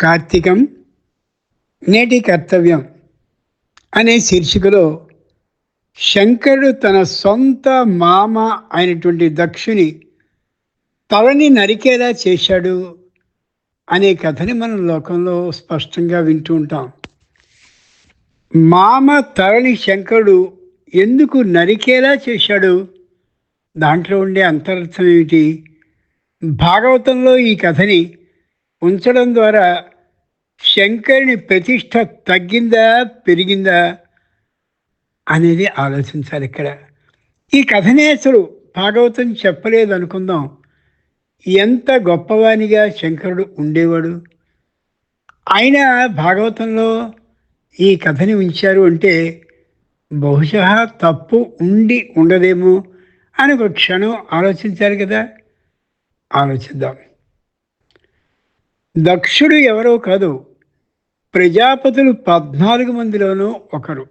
కార్తీకం నేటి కర్తవ్యం అనే శీర్షికలో శంకరుడు తన సొంత మామ అయినటువంటి దక్షుని తలని నరికేలా చేశాడు అనే కథని మనం లోకంలో స్పష్టంగా వింటూ ఉంటాం. మామ తలని శంకరుడు ఎందుకు నరికేలా చేశాడు? దాంట్లో ఉండే అంతరార్థం ఏమిటి? భాగవతంలో ఈ కథని ఉంచడం ద్వారా శంకరుని ప్రతిష్ట తగ్గిందా పెరిగిందా అనేది ఆలోచించాలి ఇక్కడ. ఈ కథనే అసలు భాగవతం చెప్పలేదు అనుకుందాం ఎంత గొప్పవానిగా శంకరుడు ఉండేవాడు? ఆయన భాగవతంలో ఈ కథని ఉంచారు అంటే బహుశా తప్పు ఉండి ఉండదేమో అని ఒక క్షణం ఆలోచించారు కదా. ఆలోచిద్దాం. దక్షుడు ఎవరో కాదు ప్రజాపతులు పద్నాలుగు మందిలోనూ ఒకరు.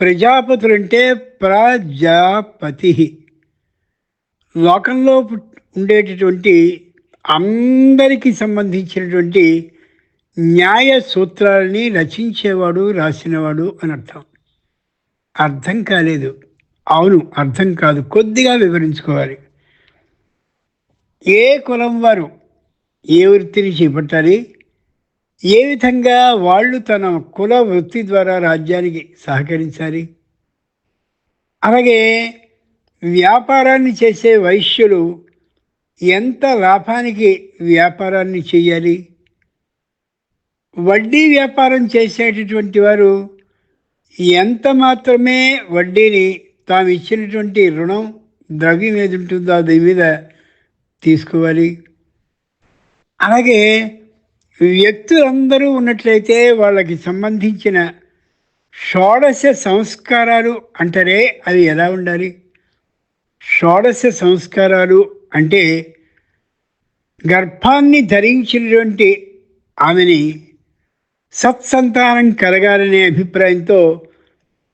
ప్రజాపతులు అంటే ప్రజాపతి. లోకంలో ఉండేటటువంటి అందరికీ సంబంధించినటువంటి న్యాయ సూత్రాలని రచించేవాడు రాసినవాడు అని అర్థం. అర్థం కాలేదు. అవును అర్థం కాదు. కొద్దిగా వివరించుకోవాలి. ఏ కులం వారు ఏ వృత్తిని చేపట్టాలి? ఏ విధంగా వాళ్ళు తన కుల వృత్తి ద్వారా రాజ్యానికి సహకరించాలి? అలాగే వ్యాపారాన్ని చేసే వైశ్యులు ఎంత లాభానికి వ్యాపారాన్ని చేయాలి? వడ్డీ వ్యాపారం చేసేటటువంటి వారు ఎంత మాత్రమే వడ్డీని తాము ఇచ్చినటువంటి రుణం ద్రవ్యం ఏది ఉంటుందో దాని మీద తీసుకోవాలి. అలాగే వ్యక్తులందరూ ఉన్నట్లయితే వాళ్ళకి సంబంధించిన షోడశ సంస్కారాలు అంటారే అవి ఎలా ఉండాలి? షోడశ సంస్కారాలు అంటే గర్భాన్ని ధరించినటువంటి ఆమెని సత్సంతానం కలగాలనే అభిప్రాయంతో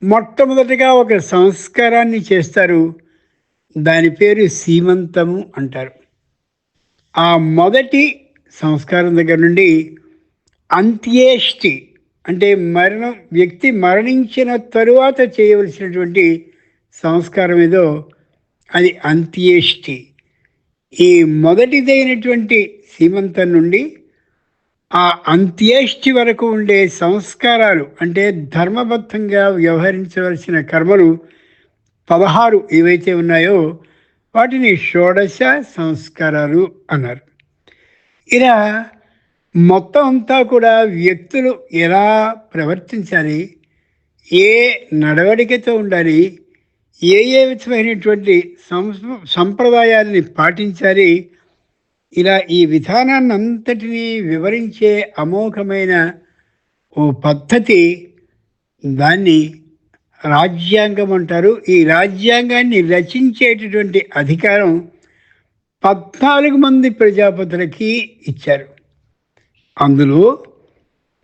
మొట్టమొదటిగా ఒక సంస్కారాన్ని చేస్తారు. దాని పేరు సీమంతము అంటారు. ఆ మొదటి సంస్కారం దగ్గర నుండి అంత్యేష్టి అంటే మరణం వ్యక్తి మరణించిన తరువాత చేయవలసినటువంటి సంస్కారం ఏదో అది అంత్యేష్టి. ఈ మొదటిదైనటువంటి సీమంతం నుండి ఆ అంత్యేష్టి వరకు ఉండే సంస్కారాలు అంటే ధర్మబద్ధంగా వ్యవహరించవలసిన కర్మలు పదహారు ఏవైతే ఉన్నాయో వాటిని షోడశ సంస్కారాలు అన్నారు. ఇలా మొత్తం అంతా కూడా వ్యక్తులు ఎలా ప్రవర్తించాలి ఏ నడవడికతో ఉండాలి ఏ ఏ విధమైనటువంటి సంస్- సంప్రదాయాల్ని పాటించాలి ఇలా ఈ విధానాన్ని అంతటినీ వివరించే అమోఘమైన ఓ పద్ధతి దాన్ని రాజ్యాంగం అంటారు. ఈ రాజ్యాంగాన్ని రచించేటటువంటి అధికారం పద్నాలుగు మంది ప్రజాపతులకి ఇచ్చారు. అందులో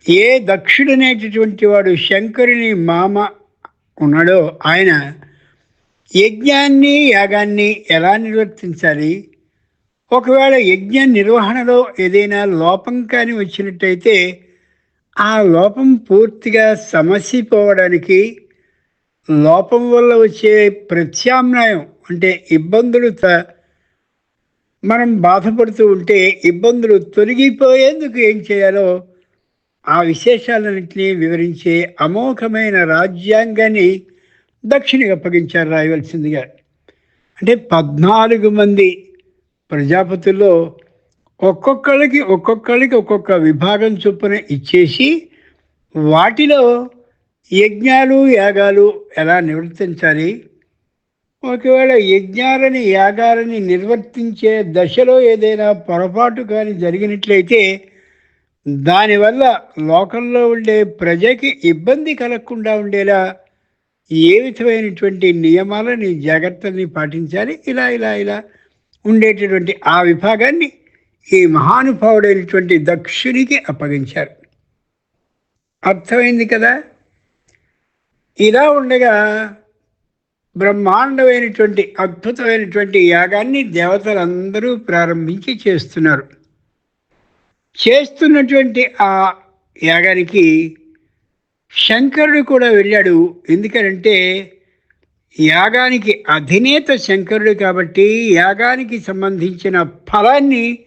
ఏ దక్షుడనేటటువంటి వాడు శంకరుని మామ ఉన్నాడో ఆయన యజ్ఞాన్ని యాగాన్ని ఎలా నిర్వర్తించాలి? ఒకవేళ యజ్ఞ నిర్వహణలో ఏదైనా లోపం కానీ వచ్చినట్టయితే ఆ లోపం పూర్తిగా సమసిపోవడానికి లోపం వల్ల వచ్చే ప్రత్యామ్నాయం అంటే ఇబ్బందులు త- మనం బాధపడుతూ ఉంటే ఇబ్బందులు తొలగిపోయేందుకు ఏం చేయాలో ఆ విశేషాలన్నింటినీ వివరించే అమోఘమైన రాజ్యాంగాన్ని దక్షిణకి అప్పగించారు రాయవలసిందిగా. అంటే పద్నాలుగు మంది ప్రజాపతుల్లో ఒక్కొక్కళ్ళకి ఒక్కొక్కళ్ళకి ఒక్కొక్క విభాగం చొప్పున ఇచ్చేసి వాటిలో యజ్ఞాలు యాగాలు ఎలా నివర్తించాలి ఒకవేళ యజ్ఞాలని యాగాలని నిర్వర్తించే దశలో ఏదైనా పొరపాటు కానీ జరిగినట్లయితే దానివల్ల లోకంలో ఉండే ప్రజకి ఇబ్బంది కలగకుండా ఉండేలా ఏ విధమైనటువంటి నియమాలని జాగ్రత్తల్ని పాటించాలి. ఇలా ఇలా ఇలా ఉండేటటువంటి ఆ విభాగాన్ని ఈ మహానుభావుడైనటువంటి దక్షునికి అప్పగించారు. అర్థమైంది కదా? ఇలా ఉండగా బ్రహ్మాండమైనటువంటి అద్భుతమైనటువంటి యాగాన్ని దేవతలందరూ ప్రారంభించి చేస్తున్నారు. చేస్తున్నటువంటి ఆ యాగానికి శంకరుడు కూడా వెళ్ళాడు. ఎందుకనంటే యాగానికి అధినేత శంకరుడు కాబట్టి యాగానికి సంబంధించిన ఫలాన్ని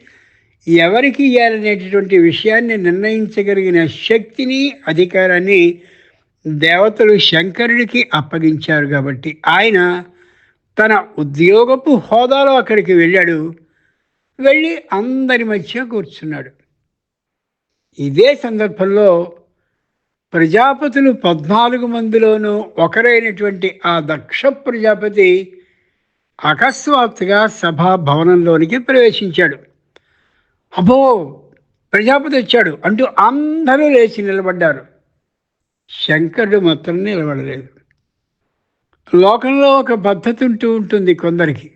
ఎవరికి ఇవ్వాలనేటటువంటి విషయాన్ని నిర్ణయించగలిగిన శక్తిని అధికారాన్ని దేవతలు శంకరుడికి అప్పగించారు కాబట్టి ఆయన తన ఉద్యోగపు హోదాలో అక్కడికి వెళ్ళాడు. వెళ్ళి అందరి మధ్య కూర్చున్నాడు. ఇదే సందర్భంలో ప్రజాపతులు పద్నాలుగు మందిలోనూ ఒకరైనటువంటి ఆ దక్ష ప్రజాపతి అకస్మాత్తుగా సభా భవనంలోనికి ప్రవేశించాడు. అబ్బో! ప్రజాపతి వచ్చాడు అంటూ అందరూ లేచి నిలబడ్డారు. శంకరుడు మాత్రం నిలబడలేదు. లోకంలో ఒక పద్ధతి ఉంటూ ఉంటుంది కొందరికి.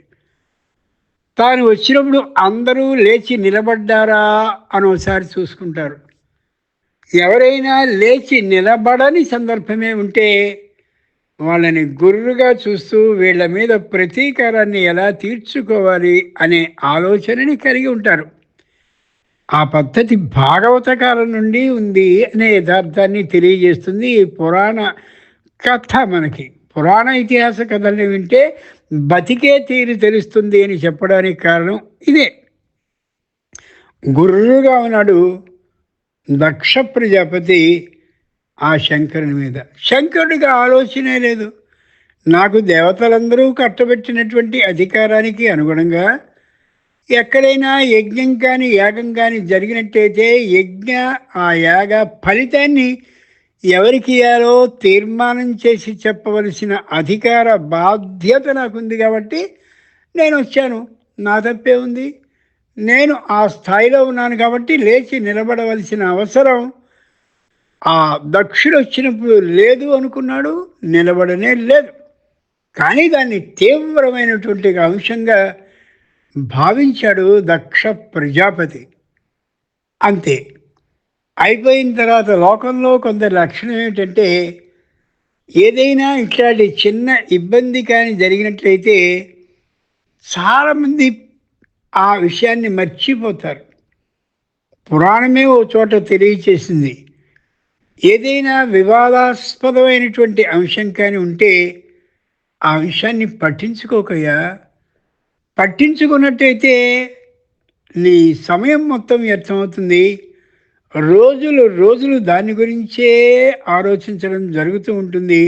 తాను వచ్చినప్పుడు అందరూ లేచి నిలబడ్డారా అని ఒకసారి చూసుకుంటారు. ఎవరైనా లేచి నిలబడని సందర్భమే ఉంటే వాళ్ళని గుర్రుగా చూస్తూ వీళ్ళ మీద ప్రతీకారాన్ని ఎలా తీర్చుకోవాలి అనే ఆలోచనని కలిగి ఉంటారు. ఆ పద్ధతి భాగవత కాలం నుండి ఉంది అనే యథార్థాన్ని తెలియజేస్తుంది ఈ పురాణ కథ మనకి. పురాణ ఇతిహాస కథల్ని వింటే బతికే తీరు తెలుస్తుంది అని చెప్పడానికి కారణం ఇదే. గుర్రుగా ఉన్నాడు దక్ష ప్రజాపతి ఆ శంకరుని మీద. శంకరుడికి ఆలోచనే లేదు. నాకు దేవతలందరూ కట్టబెట్టినటువంటి అధికారానికి అనుగుణంగా ఎక్కడైనా యజ్ఞం కానీ యాగం కానీ జరిగినట్టయితే యజ్ఞ ఆ యాగ ఫలితాన్ని ఎవరికి ఇయ్యాలో తీర్మానం చేసి చెప్పవలసిన అధికార బాధ్యత నాకుంది కాబట్టి నేను వచ్చాను. నా తప్పే ఉంది. నేను ఆ స్థాయిలో ఉన్నాను కాబట్టి లేచి నిలబడవలసిన అవసరం ఆ దక్షుడు వచ్చినప్పుడు లేదు అనుకున్నాడు నిలబడనే లేదు. కానీ దాన్ని తీవ్రమైనటువంటి అంశంగా భావించాడు దక్ష ప్రజాపతి. అంతే. అయిపోయిన తర్వాత లోకంలో కొందరి లక్షణం ఏమిటంటే ఏదైనా ఇట్లాంటి చిన్న ఇబ్బంది కానీ జరిగినట్లయితే చాలామంది ఆ విషయాన్ని మర్చిపోతారు. పురాణమే ఓ చోట తెలియచేసింది. ఏదైనా వివాదాస్పదమైనటువంటి అంశం కానీ ఉంటే ఆ విషయాన్ని పట్టించుకోకయ్యా. పట్టించుకున్నట్టయితే నీ సమయం మొత్తం వ్యర్థమవుతుంది. రోజులు రోజులు దాని గురించే ఆలోచించడం జరుగుతూ ఉంటుంది.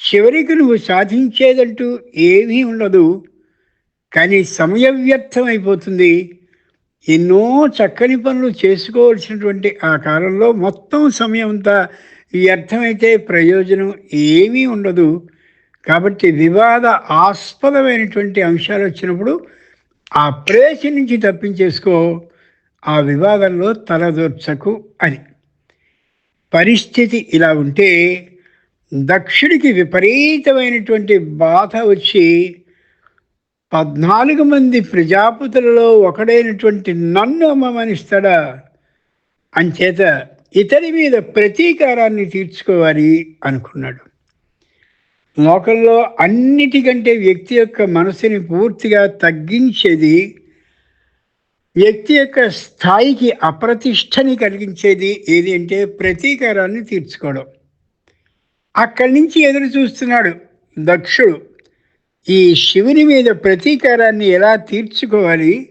చివరికి నువ్వు సాధించేదంటూ ఏమీ ఉండదు. కానీ సమయం వ్యర్థం అయిపోతుంది ఎన్నో చక్కని పనులు చేసుకోవాల్సినటువంటి ఆ కాలంలో మొత్తం సమయం అంతా వ్యర్థమైతే ప్రయోజనం ఏమీ ఉండదు. కాబట్టి వివాద ఆస్పదమైనటువంటి అంశాలు వచ్చినప్పుడు ఆ ప్రేష నుంచి తప్పించేసుకో ఆ వివాదంలో తలదొచ్చకు అని. పరిస్థితి ఇలా ఉంటే దక్షుడికి విపరీతమైనటువంటి బాధ వచ్చి పద్నాలుగు మంది ప్రజాపతులలో ఒకడైనటువంటి నన్ను అమ్మమనిస్తాడా అంచేత ఇతని మీద ప్రతీకారాన్ని తీర్చుకోవాలి అనుకున్నాడు. లోకంలో అన్నిటికంటే వ్యక్తి యొక్క మనసుని పూర్తిగా తగ్గించేది వ్యక్తి యొక్క స్థాయికి అప్రతిష్టని కలిగించేది ఏది అంటే ప్రతీకారాన్ని తీర్చుకోవడం. అక్కడి నుంచి ఎదురు చూస్తున్నాడు దక్షుడు. ఈ శివుని మీద ప్రతీకారాన్ని ఎలా తీర్చుకోవాలి?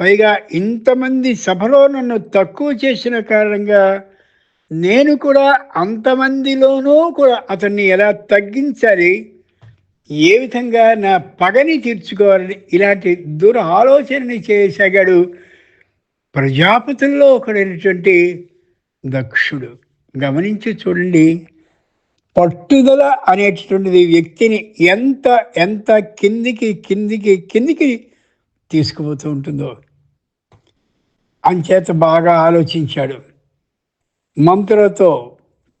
పైగా ఇంతమంది సభలో నన్ను తక్కువ చేసిన కారణంగా నేను కూడా అంతమందిలోనూ కూడా అతన్ని ఎలా తగ్గించాలి ఏ విధంగా నా పగని తీర్చుకోవాలని ఇలాంటి దుర ఆలోచనని చేసాగాడు ప్రజాపతుల్లో ఒకడైనటువంటి దక్షుడు. గమనించి చూడండి. పట్టుదల అనేటటువంటిది వ్యక్తిని ఎంత ఎంత కిందికి కిందికి కిందికి తీసుకుపోతూ ఉంటుందో అంచేత బాగా ఆలోచించాడు. మంత్రులతో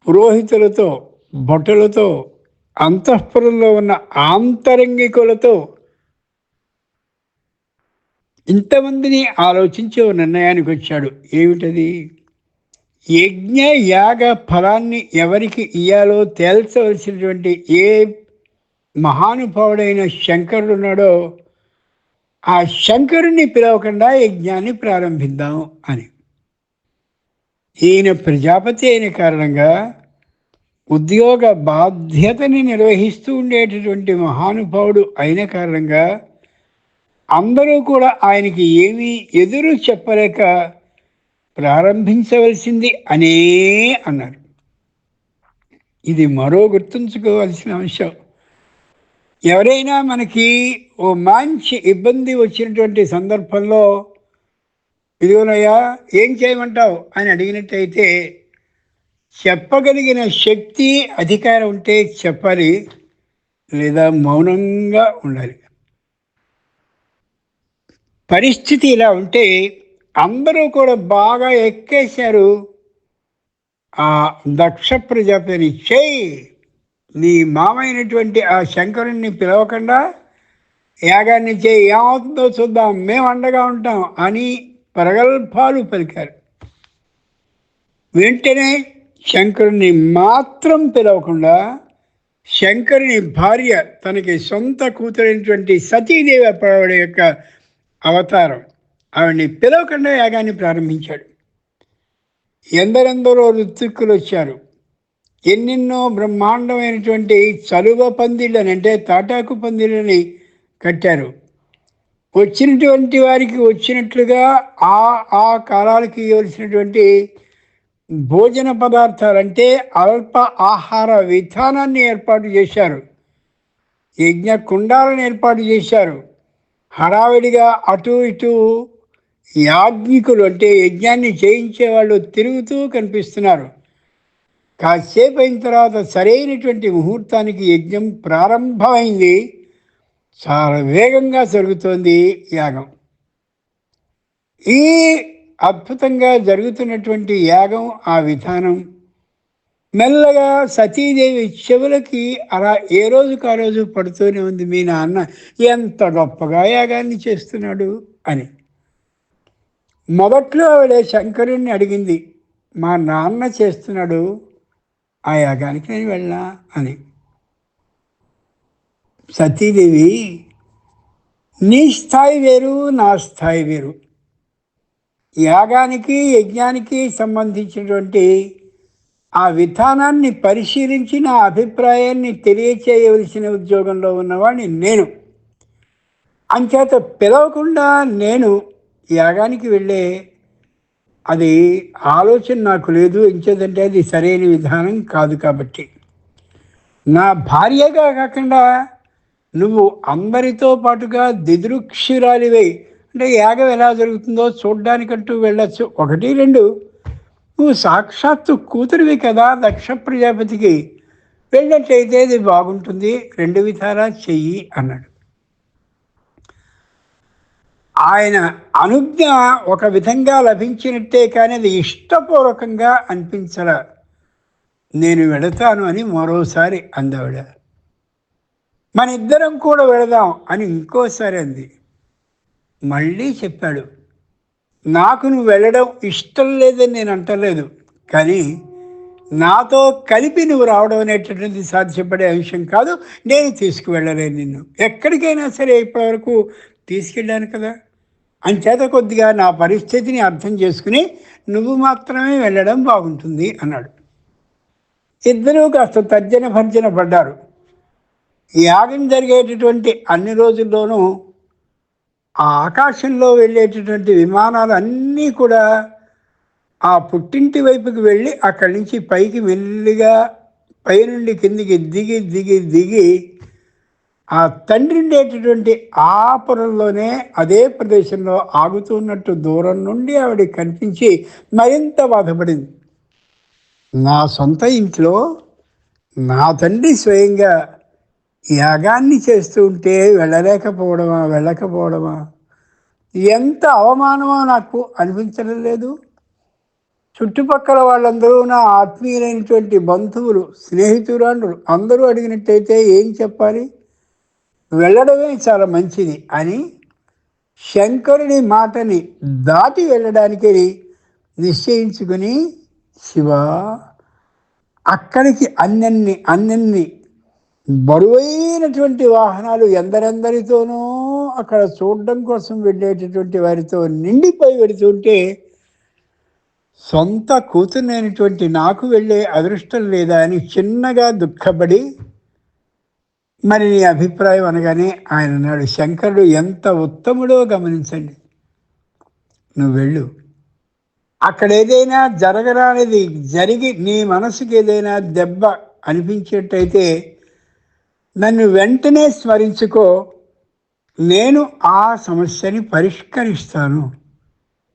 పురోహితులతో భటులతో అంతఃపురంలో ఉన్న ఆంతరంగికులతో ఇంతమందిని ఆలోచించి ఓ నిర్ణయానికి వచ్చాడు. ఏమిటది? యజ్ఞ యాగ ఫలాన్ని ఎవరికి ఇయ్యాలో తేల్చవలసినటువంటి ఏ మహానుభావుడైన శంకరుడు ఉన్నాడో ఆ శంకరుణ్ణి పిలవకుండా యజ్ఞాన్ని ప్రారంభిద్దాం అని. ఈయన ప్రజాపతి అయిన కారణంగా ఉద్యోగ బాధ్యతని నిర్వహిస్తూ ఉండేటటువంటి మహానుభావుడు అయిన కారణంగా అందరూ కూడా ఆయనకి ఏమీ ఎదురు చెప్పలేక ప్రారంభించవలసింది అనే అన్నారు. ఇది మరో గుర్తుంచుకోవాల్సిన అంశం. ఎవరైనా మనకి ఓ మంచి ఇబ్బంది వచ్చినటువంటి సందర్భంలో ఇదిగోనయ్యా ఏం చేయమంటావు? అని అడిగినట్టయితే చెప్పగలిగిన శక్తి అధికారం ఉంటే చెప్పాలి లేదా మౌనంగా ఉండాలి. పరిస్థితి ఇలా ఉంటే అందరూ కూడా బాగా ఎక్కేశారు. ఆ దక్ష ప్రజాపతిని చేయి. నీ మామైనటువంటి ఆ శంకరుణ్ణి పిలవకుండా యాగాన్ని చేయి. ఏమవుతుందో చూద్దాం. మేము అండగా ఉంటాం అని ప్రగల్భాలు పలికారు. వెంటనే శంకరుని మాత్రం పిలవకుండా శంకరుని భార్య తనకి సొంత కూతురైనటువంటి సతీదేవి ఆవిడ యొక్క అవతారం ఆవిడ్ని పిలవకుండా యాగాన్ని ప్రారంభించాడు. ఎందరెందరో ఋత్విక్కులు వచ్చారు ఎన్నెన్నో బ్రహ్మాండమైనటువంటి చలువ పందిళ్ళని అంటే తాటాకు పందిళ్ళని కట్టారు. వచ్చినటువంటి వారికి వచ్చినట్లుగా ఆ ఆ కాలాలకి ఇవ్వాల్సినటువంటి భోజన పదార్థాలు అంటే అల్ప ఆహార విధానాన్ని ఏర్పాటు చేశారు. యజ్ఞ కుండాలను ఏర్పాటు చేశారు. హడావిడిగా అటు ఇటు యాజ్ఞికులు అంటే యజ్ఞాన్ని చేయించే వాళ్ళు తిరుగుతూ కనిపిస్తున్నారు. కాసేపు అయిన తర్వాత సరైనటువంటి ముహూర్తానికి యజ్ఞం ప్రారంభమైంది. చాలా వేగంగా జరుగుతోంది యాగం. ఈ అద్భుతంగా జరుగుతున్నటువంటి యాగం ఆ విధానం మెల్లగా సతీదేవి చెవులకి అలా ఏ రోజుకు ఆ రోజు పడుతూనే ఉంది మీ నాన్న ఎంత గొప్పగా యాగాన్ని చేస్తున్నాడు అని. మొదట్లో ఆవిడ శంకరుణ్ణి అడిగింది మా నాన్న చేస్తున్నాడు ఆ యాగానికి నేను వెళ్ళా అని. సతీదేవి నీ స్థాయి వేరు నా స్థాయి వేరు. యాగానికి యజ్ఞానికి సంబంధించినటువంటి ఆ విధానాన్ని పరిశీలించి నా అభిప్రాయాన్ని తెలియచేయవలసిన ఉద్యోగంలో ఉన్నవాడిని నేను. అంచేత పిలవకుండా నేను యాగానికి వెళ్ళే అది ఆలోచన నాకు లేదు. ఎంచేదంటే అది సరైన విధానం కాదు కాబట్టి. నా భార్యగా కాకుండా నువ్వు అందరితో పాటుగా దిదృక్షురాలివై అంటే యాగం ఎలా జరుగుతుందో చూడ్డానికంటూ వెళ్ళొచ్చు. ఒకటి రెండు. నువ్వు సాక్షాత్తు కూతురివి కదా దక్ష ప్రజాపతికి. వెళ్ళినట్లయితే ఇది బాగుంటుంది. రెండు విధాలా చెయ్యి అన్నాడు. ఆయన అనుజ్ఞ ఒక విధంగా లభించినట్టే కానీ అది ఇష్టపూర్వకంగా అనిపించల. నేను వెళతాను అని మరోసారి అందావిడ. మన ఇద్దరం కూడా వెళదాం అని ఇంకోసారి అంది. మళ్ళీ చెప్పాడు నాకు నువ్వు వెళ్ళడం ఇష్టం లేదని నేను అంటలేదు కానీ నాతో కలిపి నువ్వు రావడం అనేటటువంటిది సాధ్యపడే అంశం కాదు నేను తీసుకువెళ్ళలేను నిన్ను. ఎక్కడికైనా సరే ఇప్పటివరకు తీసుకెళ్ళాను కదా. అంచేత కొద్దిగా నా పరిస్థితిని అర్థం చేసుకుని నువ్వు మాత్రమే వెళ్ళడం బాగుంటుంది అన్నాడు. ఇద్దరూ కాస్త తర్జన భర్జన పడ్డారు. యాగం జరిగేటటువంటి అన్ని రోజుల్లోనూ ఆ ఆకాశంలో వెళ్ళేటటువంటి విమానాలు అన్నీ కూడా ఆ పుట్టింటి వైపుకి వెళ్ళి అక్కడి నుంచి పైకి మెల్లిగా పైనుండి కిందికి దిగి దిగి దిగి ఆ తండ్రి ఉండేటటువంటి ఆపురంలోనే అదే ప్రదేశంలో ఆగుతున్నట్టు దూరం నుండి ఆవిడ కనిపించి మరింత బాధపడింది. నా సొంత ఇంట్లో నా తండ్రి స్వయంగా యాగాన్ని చేస్తూ ఉంటే వెళ్ళలేకపోవడమా వెళ్ళకపోవడమా? ఎంత అవమానమో నాకు అనిపించడం లేదు. చుట్టుపక్కల వాళ్ళందరూ నా ఆత్మీయులైనటువంటి బంధువులు స్నేహితురాండ్రులు అందరూ అడిగినట్టయితే ఏం చెప్పాలి? వెళ్ళడమే చాలా మంచిది అని శంకరుని మాటని దాటి వెళ్ళడానికి నిశ్చయించుకుని శివ అక్కడికి అన్నన్ని అన్నన్ని బరువైనటువంటి వాహనాలు ఎందరెందరితోనో అక్కడ చూడడం కోసం వెళ్ళేటటువంటి వారితో నిండిపోయి వెళుతుంటే సొంత కూతురునైనటువంటి నాకు వెళ్ళే అదృష్టం లేదా అని చిన్నగా దుఃఖపడి మరి నీ అభిప్రాయం అనగానే ఆయన అన్నాడు శంకరుడు ఎంత ఉత్తముడో గమనించండి. నువ్వు వెళ్ళు. అక్కడ ఏదైనా జరగరానిది జరిగి నీ మనసుకి ఏదైనా దెబ్బ అనిపించేటైతే నన్ను వెంటనే స్మరించుకో. నేను ఆ సమస్యని పరిష్కరిస్తాను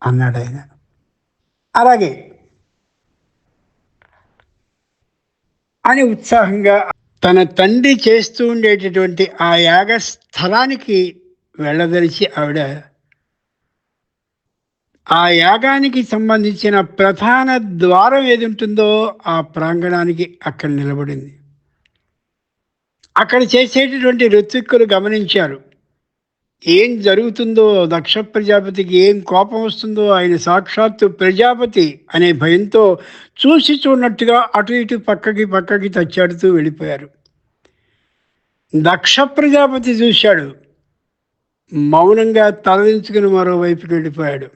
అన్నాడు ఆయన. అలాగే అని ఉత్సాహంగా తన తండ్రి చేస్తూ ఉండేటటువంటి ఆ యాగ స్థలానికి వెళ్ళదలిచి ఆవిడ ఆ యాగానికి సంబంధించిన ప్రధాన ద్వారం ఏది ఉంటుందో ఆ ప్రాంగణానికి అక్కడ నిలబడింది. అక్కడ చేసేటటువంటి ఋత్విక్కులు గమనించారు. ఏం జరుగుతుందో దక్ష ప్రజాపతికి ఏం కోపం వస్తుందో ఆయన సాక్షాత్తు ప్రజాపతి అనే భయంతో చూసి చూడనట్టుగా అటు ఇటు పక్కకి పక్కకి తచ్చాడుతూ వెళ్ళిపోయారు. దక్ష ప్రజాపతి చూశాడు. మౌనంగా తలదించుకుని మరోవైపుకి వెళ్ళిపోయాడు.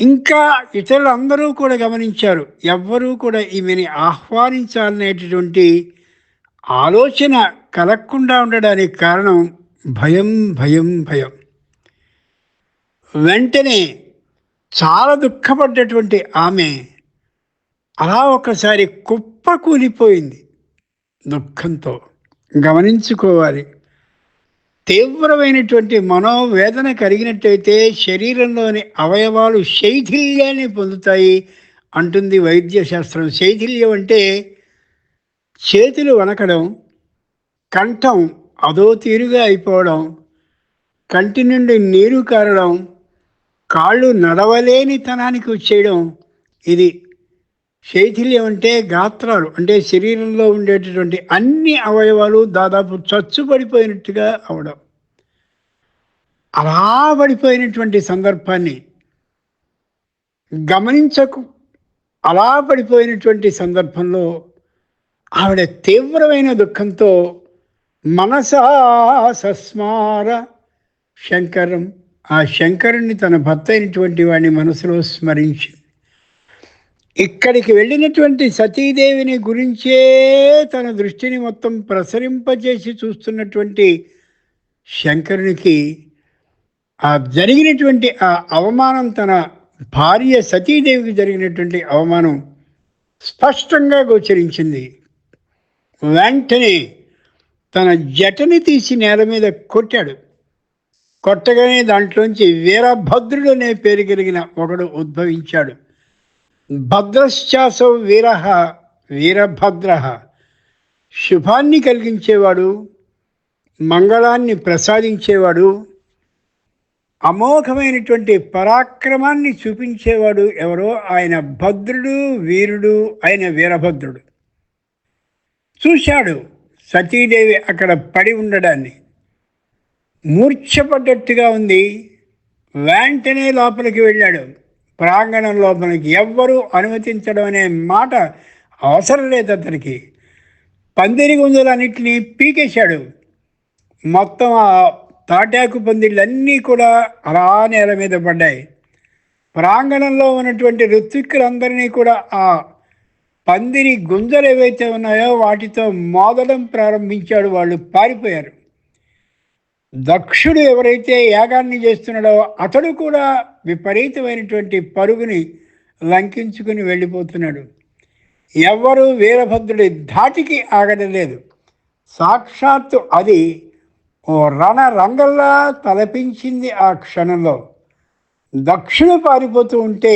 ఇంకా ఇతరులందరూ కూడా గమనించారు. ఎవ్వరూ కూడా ఈమెని ఆహ్వానించాలనేటటువంటి ఆలోచన కలగకుండా ఉండడానికి కారణం భయం భయం భయం. వెంటనే చాలా దుఃఖపడ్డటువంటి ఆమె అలా ఒకసారి కుప్ప కూలిపోయింది దుఃఖంతో. గమనించుకోవాలి. తీవ్రమైనటువంటి మనోవేదన కలిగినట్టయితే శరీరంలోని అవయవాలు శైథిల్యాన్ని పొందుతాయి అంటుంది వైద్య శాస్త్రం శైథిల్యం అంటే చేతులు వనకడం కంఠం అదో తీరుగా అయిపోవడం కంటి నుండి నీరు కారడం కాళ్ళు నడవలేని తనానికి వచ్చేయడం ఇది శైథిల్యం అంటే గాత్రాలు అంటే శరీరంలో ఉండేటటువంటి అన్ని అవయవాలు దాదాపు చచ్చుపడిపోయినట్టుగా అవడం. అలా పడిపోయినటువంటి సందర్భాన్ని గమనించకు అలా పడిపోయినటువంటి సందర్భంలో ఆవిడ తీవ్రమైన దుఃఖంతో మనసా సస్మార శంకరం ఆ శంకరుణ్ణి తన భర్త అయినటువంటి వాడిని మనసులో స్మరించింది. ఇక్కడికి వెళ్ళినటువంటి సతీదేవిని గురించే తన దృష్టిని మొత్తం ప్రసరింపజేసి చూస్తున్నటువంటి శంకరునికి ఆ జరిగినటువంటి ఆ అవమానం తన భార్య సతీదేవికి జరిగినటువంటి అవమానం స్పష్టంగా గోచరించింది. వెంటనే తన జటని తీసి నేల మీద కొట్టాడు. కొట్టగానే దాంట్లోంచి వీరభద్రుడు అనే పేరు కలిగిన ఒకడు ఉద్భవించాడు. భద్రశ్చాసో వీరహ వీరభద్ర. శుభాన్ని కలిగించేవాడు మంగళాన్ని ప్రసాదించేవాడు అమోఘమైనటువంటి పరాక్రమాన్ని చూపించేవాడు ఎవరో? ఆయన భద్రుడు వీరుడు ఆయన వీరభద్రుడు. చూశాడు సతీదేవి అక్కడ పడి ఉండడాన్ని. మూర్ఛపడ్డట్టుగా ఉంది. వెంటనే లోపలికి వెళ్ళాడు. ప్రాంగణం లోపలికి ఎవ్వరూ అనుమతించడం అనే మాట అవసరం లేదు అతనికి. పందిరి గుంజలన్నింటినీ పీకేశాడు. మొత్తం ఆ తాటాకు పందిళ్ళన్నీ కూడా అలా నేల మీద పడ్డాయి. ప్రాంగణంలో ఉన్నటువంటి ఋత్విక్కులందరినీ కూడా ఆ పందిరి గుంజలు ఏవైతే ఉన్నాయో వాటితో మోదడం ప్రారంభించాడు వాళ్ళు పారిపోయారు. దక్షుడు ఎవరైతే యాగాన్ని చేస్తున్నాడో అతడు కూడా విపరీతమైనటువంటి పరుగుని లంకించుకుని వెళ్ళిపోతున్నాడు. ఎవ్వరూ వీరభద్రుడి ధాటికి ఆగడలేదు సాక్షాత్తు అది ఓ రణ తలపించింది ఆ క్షణంలో. దక్షిణ పారిపోతూ ఉంటే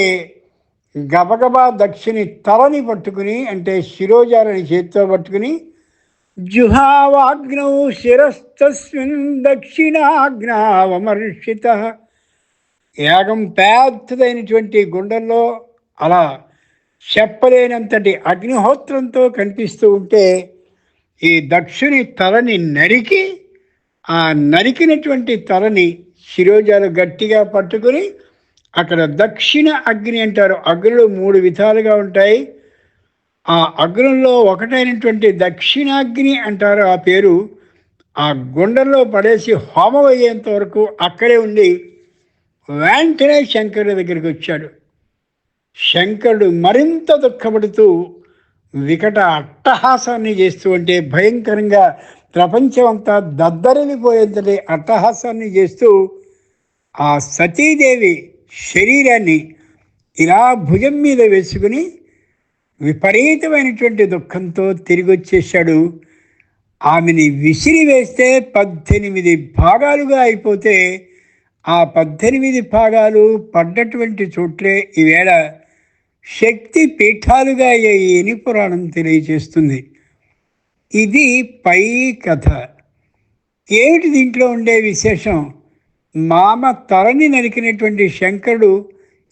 గబగబా దక్షిణి తలని పట్టుకుని అంటే శిరోజాలని చేతితో పట్టుకుని జుహావాగ్నౌ శిరస్తస్మిన్ దక్షిణాగ్నావమర్షిత. యాగం పెద్దదైనటువంటి గుండెల్లో అలా చెప్పలేనంతటి అగ్నిహోత్రంతో కనిపిస్తూ ఉంటే ఈ దక్షుని తలని నరికి ఆ నరికినటువంటి తలని శిరోజాలు గట్టిగా పట్టుకుని అక్కడ దక్షిణ అగ్ని అంటారు. అగ్నులు మూడు విధాలుగా ఉంటాయి. ఆ అగ్నుల్లో ఒకటైనటువంటి దక్షిణాగ్ని అంటారు. ఆ పేరు ఆ గుండెల్లో పడేసి హోమం అయ్యేంత వరకు అక్కడే ఉండి వెంటనే శంకరుడి దగ్గరికి వచ్చాడు. శంకరుడు మరింత దుఃఖపడుతూ వికట అట్టహాసాన్ని చేస్తూ అంటే భయంకరంగా ప్రపంచం అంతా దద్దరిల్లిపోయేంతటి అట్టహాసాన్ని చేస్తూ ఆ సతీదేవి శరీరాన్ని ఇలా భుజం మీద వేసుకుని విపరీతమైనటువంటి దుఃఖంతో తిరిగి వచ్చేసాడు ఆమెని విసిరి వేస్తే పద్దెనిమిది భాగాలుగా అయిపోతే ఆ పద్దెనిమిది భాగాలు పడ్డటువంటి చోట్లే ఈవేళ శక్తి పీఠాలుగా అయ్యాయని పురాణం తెలియజేస్తుంది. ఇది పై కథ. ఏమిటి దీంట్లో ఉండే విశేషం? మామ తలని నరికినటువంటి శంకరుడు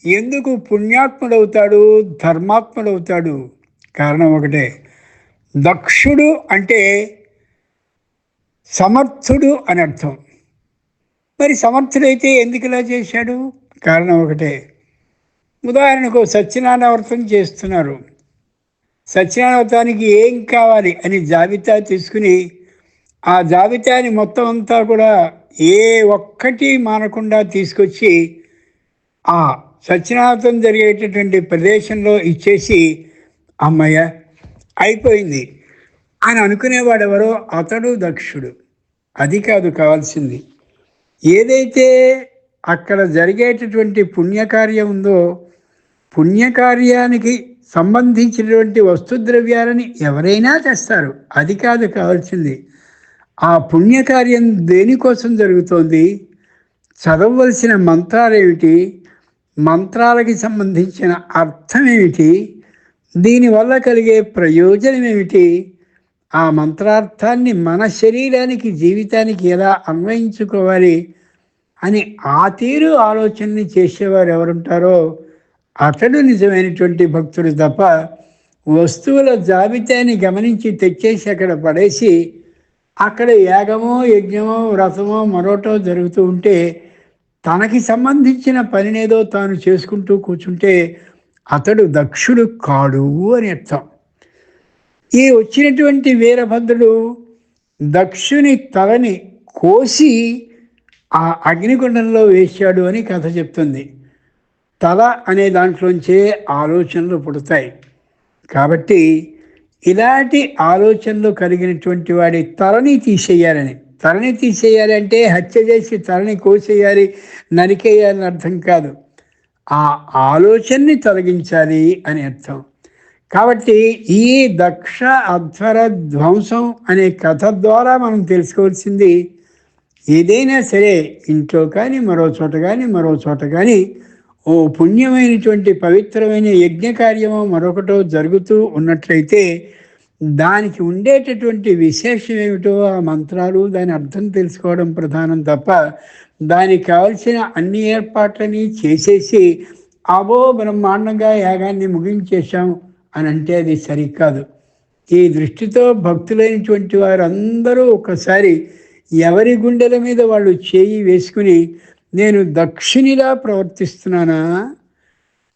ఎందుకు పుణ్యాత్ముడవుతాడు? ధర్మాత్ముడవుతాడు? కారణం ఒకటే. దక్షుడు అంటే సమర్థుడు అని అర్థం. మరి సమర్థుడైతే ఎందుకు ఇలా చేశాడు? కారణం ఒకటే. ఉదాహరణకు సత్యనారాయణ వ్రతం చేస్తున్నారు. సత్యనారాయణ వ్రతానికి ఏం కావాలి అని జాబితా తీసుకుని ఆ జాబితాని మొత్తం అంతా కూడా ఏ ఒక్కటి మానకుండా తీసుకొచ్చి ఆ సత్యనాథం జరిగేటటువంటి ప్రదేశంలో ఇచ్చేసి అమ్మయ్య అయిపోయింది. అని అనుకునేవాడు ఎవరో? అతడు దక్షుడు. అది కాదు కావాల్సింది. ఏదైతే అక్కడ జరిగేటటువంటి పుణ్యకార్యం ఉందో పుణ్యకార్యానికి సంబంధించినటువంటి వస్తుద్రవ్యాలని ఎవరైనా తెస్తారు. అది కాదు కావాల్సింది. ఆ పుణ్యకార్యం దేనికోసం జరుగుతోంది? చదవవలసిన మంత్రాలు ఏమిటి మంత్రాలకి సంబంధించిన అర్థం ఏమిటి దీనివల్ల కలిగే ప్రయోజనం ఏమిటి ఆ మంత్రార్థాన్ని మన శరీరానికి జీవితానికి ఎలా అన్వయించుకోవాలి అని ఆ తీరు ఆలోచనని చేసేవారు ఎవరుంటారో అతడు నిజమైనటువంటి భక్తుడు తప్ప వస్తువుల జాబితాని గమనించి తెచ్చేసి అక్కడ పడేసి అక్కడ యాగమో యజ్ఞమో వ్రతమో మరోటో జరుగుతూ ఉంటే తనకి సంబంధించిన పనినేదో తాను చేసుకుంటూ కూర్చుంటే అతడు దక్షుడు కాడు అని అర్థం. ఈ వచ్చినటువంటి వీరభద్రుడు దక్షుని తలని కోసి ఆ అగ్నిగుండంలో వేశాడు అని కథ చెప్తుంది. తల అనే దాంట్లోంచే ఆలోచనలు పుడతాయి. కాబట్టి ఇలాంటి ఆలోచనలు కలిగినటువంటి వాడి తలని తీసేయాలని. తలని తీసేయాలి అంటే హత్య చేసి తలని కోసేయాలి నరికేయాలని అర్థం కాదు. ఆ ఆలోచనని తొలగించాలి అని అర్థం. కాబట్టి ఈ దక్ష అధ్వర ధ్వంసం అనే కథ ద్వారా మనం తెలుసుకోవాల్సింది ఏదైనా సరే ఇంట్లో కానీ మరో చోట కానీ మరో చోట కానీ ఓ పుణ్యమైనటువంటి పవిత్రమైన యజ్ఞ కార్యము మరొకటో జరుగుతూ ఉన్నట్లయితే దానికి ఉండేటటువంటి విశేషం ఏమిటో ఆ మంత్రాలు దాని అర్థం తెలుసుకోవడం ప్రధానం తప్ప దానికి కావలసిన అన్ని ఏర్పాట్లని చేసేసి అబో బ్రహ్మాండంగా యాగాన్ని ముగించేశాం అని అంటే అది సరికాదు. ఈ దృష్టితో భక్తులైనటువంటి వారందరూ ఒకసారి ఎవరి గుండెల మీద వాళ్ళు చేయి వేసుకుని నేను దక్షిణిలా ప్రవర్తిస్తున్నానా?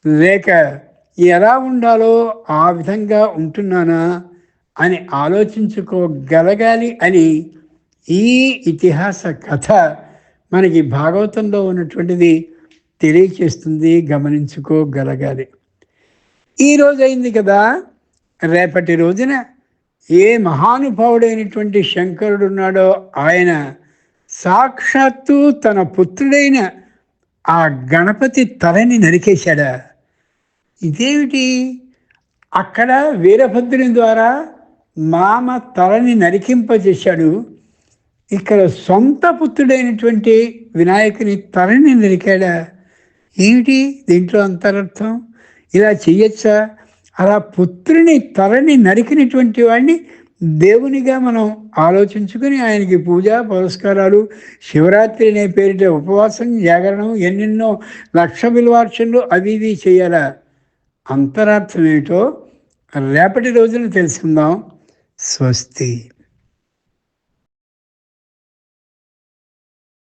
లేక ఎలా ఉండాలో ఆ విధంగా ఉంటున్నానా అని ఆలోచించుకోగలగాలి అని ఈ ఇతిహాస కథ మనకి భాగవతంలో ఉన్నటువంటిది తెలియచేస్తుంది. గమనించుకోగలగాలి. ఈ అయింది కదా రేపటి రోజున ఏ మహానుభావుడైనటువంటి శంకరుడు ఉన్నాడో ఆయన సాక్షాత్తు తన పుత్రుడైన ఆ గణపతి తలని నరికేశాడా. ఇదేమిటి? అక్కడ వీరభద్రుని ద్వారా మామ తలని నరికింపజేశాడు. ఇక్కడ సొంత పుత్రుడైనటువంటి వినాయకుని తలని నరికాడా. ఏమిటి దీంట్లో అంతరర్థం? ఇలా చేయొచ్చా అలా పుత్రుని తలని నరికినటువంటి వాడిని దేవునిగా మనం ఆలోచించుకుని ఆయనకి పూజ పురస్కారాలు శివరాత్రి అనే పేరిట ఉపవాసం జాగరణం ఎన్నెన్నో లక్ష విలువార్చనలు అవి ఇవి చేయాలా? అంతరార్థం ఏమిటో రేపటి రోజున తెలుసుకుందాం. స్వస్తి.